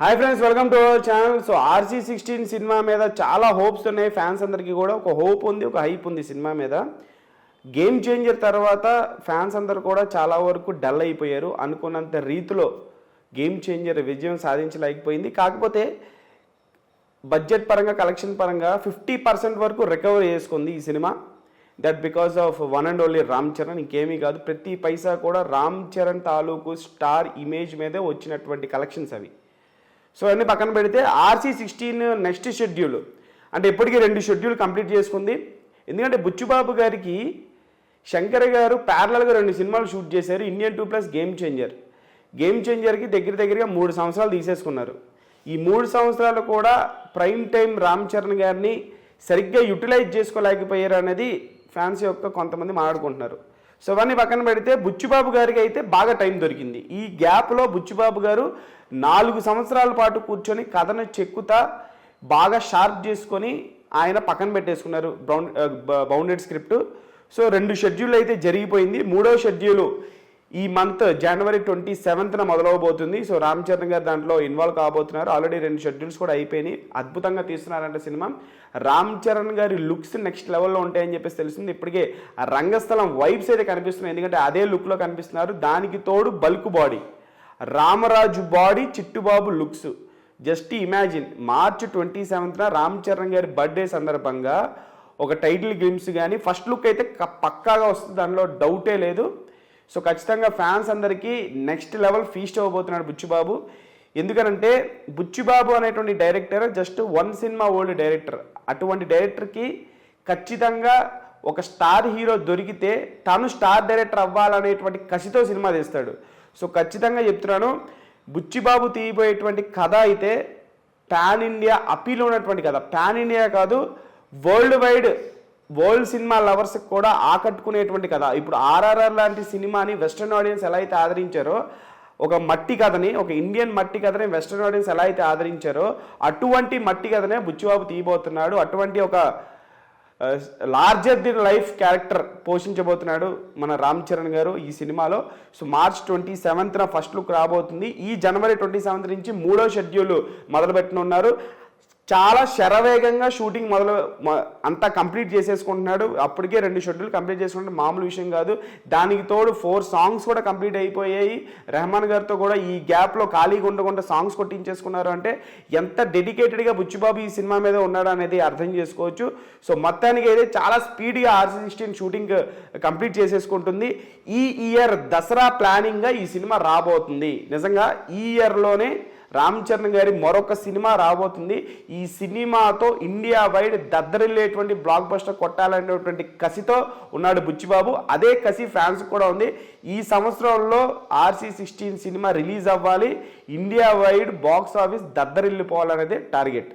Hi friends welcome to our channel so RC sixteen cinema మీద చాలా hopes ఉన్నాయి. Fans అందరికీ కూడా ఒక హోప్ ఉంది ఒక హైప్ ఉంది సినిమా మీద. గేమ్ చేంజర్ తర్వాత ఫ్యాన్స్ అందరు కూడా చాలా వరకు డల్ అయిపోయారు. అనుకున్నంత రీతిలో గేమ్ చేంజర్ విజయం సాధించలేకపోయింది. కాకపోతే బడ్జెట్ పరంగా కలెక్షన్ పరంగా ఫిఫ్టీ పర్సెంట్ వరకు రికవర్ చేసుకుంది ఈ cinema that because of one and only Ram Charan ఇంకేమీ కాదు. ప్రతి పైసా కూడా రామ్ చరణ్ తాలూకు స్టార్ ఇమేజ్ మీదే వచ్చినటువంటి కలెక్షన్స్ అవి. సో అన్ని పక్కన పెడితే ఆర్సీ సిక్స్టీన్ నెక్స్ట్ షెడ్యూల్. అంటే ఇప్పటికీ రెండు షెడ్యూల్ కంప్లీట్ చేసుకుంది. ఎందుకంటే బుచ్చుబాబు గారికి శంకర్ గారు ప్యారలల్గా రెండు సినిమాలు షూట్ చేశారు. Indian two plus game changer. Game చేంజర్కి దగ్గర దగ్గరగా మూడు సంవత్సరాలు తీసేసుకున్నారు. ఈ మూడు సంవత్సరాలు కూడా ప్రైమ్ టైం రామ్ చరణ్ గారిని సరిగ్గా యూటిలైజ్ చేసుకోలేకపోయారు అనేది ఫ్యాన్స్ యొక్క కొంతమంది మాట్లాడుకుంటున్నారు. సో అవన్నీ పక్కన పెడితే బుచ్చిబాబు గారికి అయితే బాగా టైం దొరికింది. ఈ గ్యాప్లో బుచ్చిబాబు గారు నాలుగు సంవత్సరాల పాటు కూర్చొని కథను చెక్కుతా బాగా షార్ప్ చేసుకొని ఆయన పక్కన పెట్టేసుకున్నారు. Brown bounded script. సో రెండు షెడ్యూల్ అయితే జరిగిపోయింది. మూడో షెడ్యూల్ ఈ మంత్ జనవరి ట్వంటీ సెవెంత్న మొదలవబోతుంది. సో రామ్ చరణ్ గారు దాంట్లో ఇన్వాల్వ్ కాబోతున్నారు. ఆల్రెడీ రెండు షెడ్యూల్స్ కూడా అయిపోయినాయి. అద్భుతంగా తీస్తున్నారంటే సినిమా. రామ్ చరణ్ గారి లుక్స్ నెక్స్ట్ లెవెల్లో ఉంటాయని చెప్పేసి తెలిసింది. ఇప్పటికే ఆ రంగస్థలం వైబ్స్ అయితే కనిపిస్తున్నాయి. ఎందుకంటే అదే లుక్లో కనిపిస్తున్నారు. దానికి తోడు bulk body Ramaraju body Chittibabu looks just imagine March twenty సెవెంత్న Ram Charan గారి బర్త్డే సందర్భంగా ఒక టైటిల్ గేమ్స్ కానీ ఫస్ట్ లుక్ అయితే పక్కాగా వస్తుంది. దానిలో డౌటే లేదు. సో ఖచ్చితంగా ఫ్యాన్స్ అందరికీ నెక్స్ట్ లెవెల్ ఫీస్ట్ అవ్వబోతున్నాడు బుచ్చిబాబు. ఎందుకనంటే బుచ్చిబాబు అనేటువంటి director just one cinema old director. అటువంటి డైరెక్టర్కి ఖచ్చితంగా ఒక స్టార్ హీరో దొరికితే తను స్టార్ డైరెక్టర్ అవ్వాలనేటువంటి కసితో సినిమా తీస్తాడు. సో ఖచ్చితంగా చెప్తున్నాను బుచ్చిబాబు తీయబోయేటువంటి కథ అయితే పాన్ ఇండియా అపీల్ ఉన్నటువంటి కథ. పాన్ ఇండియా కాదు world wide world cinema lovers కూడా ఆకట్టుకునేటువంటి కథ. ఇప్పుడు ఆర్ఆర్ఆర్ లాంటి సినిమాని వెస్ట్రన్ ఆడియన్స్ ఎలా అయితే ఆదరించారో ఒక మట్టి కథని ఒక ఇండియన్ మట్టి కథని వెస్ట్రన్ ఆడియన్స్ ఎలా అయితే ఆదరించారో అటువంటి మట్టి కథనే బుచ్చిబాబు తీయబోతున్నాడు. అటువంటి ఒక లార్జర్ దిన్ లైఫ్ క్యారెక్టర్ పోషించబోతున్నాడు మన రామ్ చరణ్ గారు ఈ సినిమాలో. సో మార్చ్ ట్వంటీ సెవెంత్న ఫస్ట్ లుక్ రాబోతుంది. ఈ జనవరి ట్వంటీ సెవెంత్ నుంచి మూడో షెడ్యూల్ మొదలుపెట్టనున్నారు. చాలా శరవేగంగా షూటింగ్ మొదలు అంతా కంప్లీట్ చేసేసుకుంటున్నాడు. అప్పటికే రెండు షెడ్యూల్ కంప్లీట్ చేసుకుంటే మామూలు విషయం కాదు. దానికి తోడు ఫోర్ సాంగ్స్ కూడా కంప్లీట్ అయిపోయాయి. రెహమాన్ గారితో కూడా ఈ గ్యాప్లో ఖాళీగా ఉండకుండా సాంగ్స్ కొట్టించేసుకున్నారు అంటే ఎంత డెడికేటెడ్గా బుచ్చిబాబు ఈ సినిమా మీద ఉన్నాడు అనేది అర్థం చేసుకోవచ్చు. సో మొత్తానికి అయితే చాలా స్పీడ్గా ఆర్సీ సిక్స్టీన్ షూటింగ్ కంప్లీట్ చేసేసుకుంటుంది. ఈ ఇయర్ దసరా ప్లానింగ్గా ఈ సినిమా రాబోతుంది. నిజంగా ఈ ఇయర్లోనే రామ్ చరణ్ గారి మరొక సినిమా రాబోతుంది. ఈ సినిమాతో ఇండియా వైడ్ దద్దరిల్లేటువంటి బ్లాక్ బస్టర్ కొట్టాలనేటువంటి కసితో ఉన్నాడు బుచ్చిబాబు. అదే కసి ఫ్యాన్స్ కూడా ఉంది. ఈ సంవత్సరంలో ఆర్సీ సిక్స్టీన్ సినిమా రిలీజ్ అవ్వాలి. ఇండియా వైడ్ బాక్స్ ఆఫీస్ దద్దరిల్లిపోవాలనేది టార్గెట్.